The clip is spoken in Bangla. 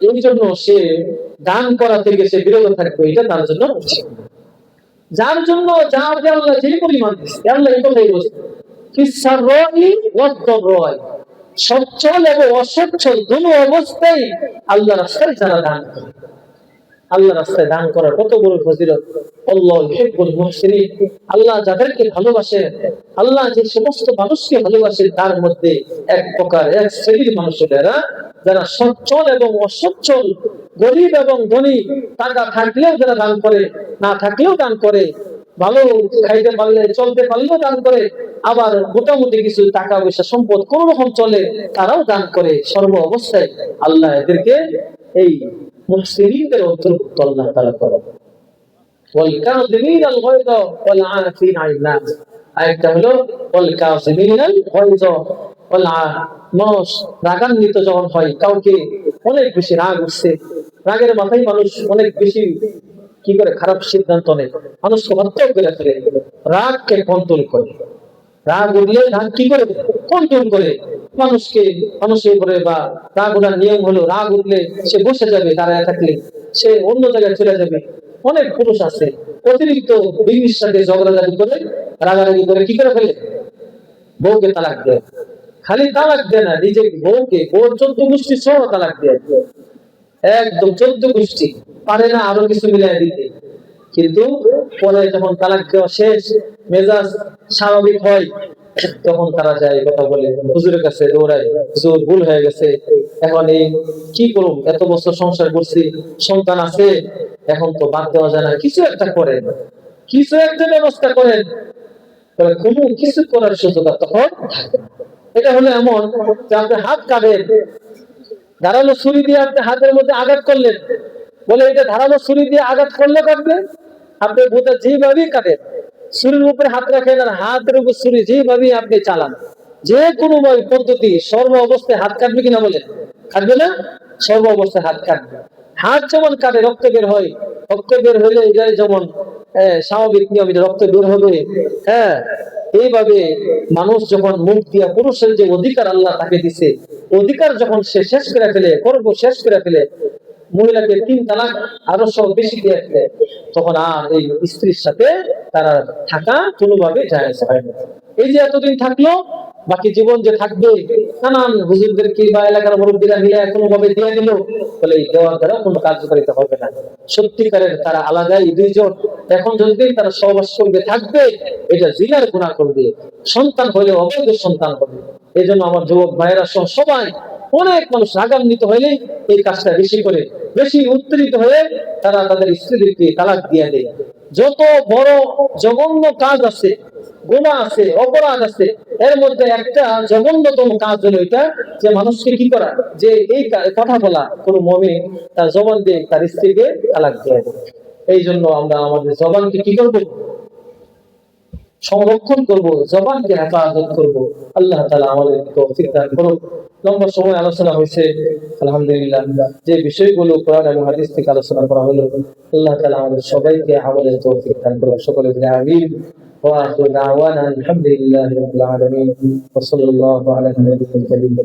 এই জন্য সে দান করা থেকে সে বিরত থাকবে, এটা তার জন্য যার জন্য, যার যে আল্লাহ যে পরিমাণ আল্লাহ এই কথাই বলছে সচ্ছল এবং অসচ্ছল অবস্থায় আল্লাহ রাস্তায় যারা দান করে। আল্লাহ রাস্তায় দান করার কত বড় ফজিলত। আল্লাহ ইউহিব্বুল মুহসিনিন। আল্লাহ যাদেরকে ভালোবাসেন আল্লাহ যে সমস্ত মানুষকে ভালোবাসেন তার মধ্যে এক প্রকার, এক শ্রেণির মানুষ এরা যারা সচ্ছল এবং অসচ্ছল, গরিব এবং ধনী টাকা থাকলেও যারা দান করে, না থাকলেও দান করে, ভালো খাইতে পারলে, চলতে পারলেও দান করে, আবার মোটামুটি কিছু টাকা পয়সা, সম্পদ কোন রকম চলে, তারাও দান করে। সর্ব অবস্থায় আল্লাহ এদেরকে এই মুসলিমদের অন্তর্ভুক্ত আল্লাহ তারা করে আরেকটা হলো মানুষ রাগান্বিত যখন হয়, কাউকে অনেক বেশি রাগ উঠছে। রাগের মাথায় মানুষ অনেক বেশি কি করে, খারাপ সিদ্ধান্ত নেয়। মানুষকে হত্যা করে ফেলে। রাগকে কন্ট্রোল করে। রাগ উঠলে রাগ কি করে? কন্ট্রোল করে। মানুষকে, মানুষের উপরে বা রাগ ওঠার নিয়ম হলো, রাগ উঠলে সে বসে যাবে, দাঁড়ায় থাকলে। সে অন্য জায়গায় চলে যাবে। অনেক পুরুষ আছে, অতিরিক্ত বিবির সাথে ঝগড়াঝাড়ি করে, রাগারাগি করে কি করে ফেলে? বউকে তালাক দেয়। খালি তালাক দেয় না, নিজের বউকে, বউর চোদ্দ গোষ্ঠী সহ তালাক দেয়। একদম চোদ্দ গোষ্ঠী, পারে না আরও কিছু মিলাই দিতে। কিন্তু পরে যখন তালাক দেওয়া শেষ, মেজাজ স্বাভাবিক হয়, তখন তারা যায় কথা বলে, হুজুরের কাছে দৌড়ায়, হুজুর ভুল হয়ে গেছে, এখন এই কি করুম? এত বছর সংসার করছি, সন্তান আছে, এখন তো বাদ দেওয়া যায় না। কিছু একটা করেন, কিছু একটা ব্যবস্থা করেন। তাহলে কোনো কিছু করার সুযোগ তখন থাকে। এটা হলো এমন যে আপনি হাত কাটেন ধারালো ছুরি দিয়ে আপনি হাতের মধ্যে আঘাত করলেন। বলে এটা ধারালো ছুরি দিয়ে আঘাত করলে কাটবে আপনি ভূতে যেভাবেই কাটেন ছুরির উপরে হাত রাখেন আর হাতের উপর ছুরি যেভাবেই আপনি চালান, যে কোনো পদ্ধতি সর্ব অবস্থায় হাত কাটবে কিনা বলেন। কাটবে না? সর্ব অবস্থায় হাত কাটবে হাত যেমন কাটে রক্ত বের হয়। রক্ত বের হলে এটা যেমন স্বাভাবিক নিয়ম রক্ত বের হবে। হ্যাঁ? এইভাবে মানুষ যখন মুখ দিয়া পুরুষের যে অধিকার আল্লাহ তাকে দিছে, অধিকার যখন সে শেষ করে ফেলে কর্ম শেষ করে ফেলে, মহিলাকে তিন তালাক আরও সব বেশি দিয়ে ফেলে, তখন আর এই স্ত্রীর সাথে তারা থাকা কোনোভাবে যায় এই যে এতদিন থাকল, বাকি জীবন যে থাকবে, নানান হুজুরদেরকে বা এলাকার মুরব্বীরা মিলে কোনোভাবে দিয়ে দিল, বলে এই দেওয়ার দ্বারা কোনো কার্যকারিতা হবে না। সত্যিকারের তারা আলাদাই দুইজন। এখন যদি তারা সহবাস করবে, থাকবে, এটা জিনার গুণা করবে। সন্তান হলে অবৈধ সন্তান হবে। এই জন্য আমার যুবক ভাইয়েরা সহ সবাই, অনেক মানুষ রাগান্বিত হলে এই কাজটা বেশি করে, বেশি উত্তেজিত হয়ে তারা তাদের স্ত্রীদেরকে তালাক দিয়ে দেয়। যত বড় জঘন্য কাজ আছে গোনা আছে, অপরাধ আছে, এর মধ্যে একটা জঘন্যতম কাজ হলো এটা যে মানুষকে কি করা? যে এই কথা বলা কোনো মমে তার জবান দিয়ে তার স্ত্রীকে তালাক দিয়ে দেয়। এই জন্য আমরা আমাদের জবানকে কি করবো সংরক্ষণ করব জবানকে হেফাজত করব আল্লাহ তালা আমাদের তৌফিক দান করুন লম্বা সময় আলোচনা হয়েছে আলহামদুলিল্লাহ যে বিষয়গুলো কোরআন এবং হাদিস থেকে আলোচনা করা হলো আল্লাহ তালা আমাদের সবাইকে আমাদের তৌফিক দান করুন সকলে বলে আমিন وآخر دعوانا الحمد لله رب العالمين وصلى الله على النبي الكريم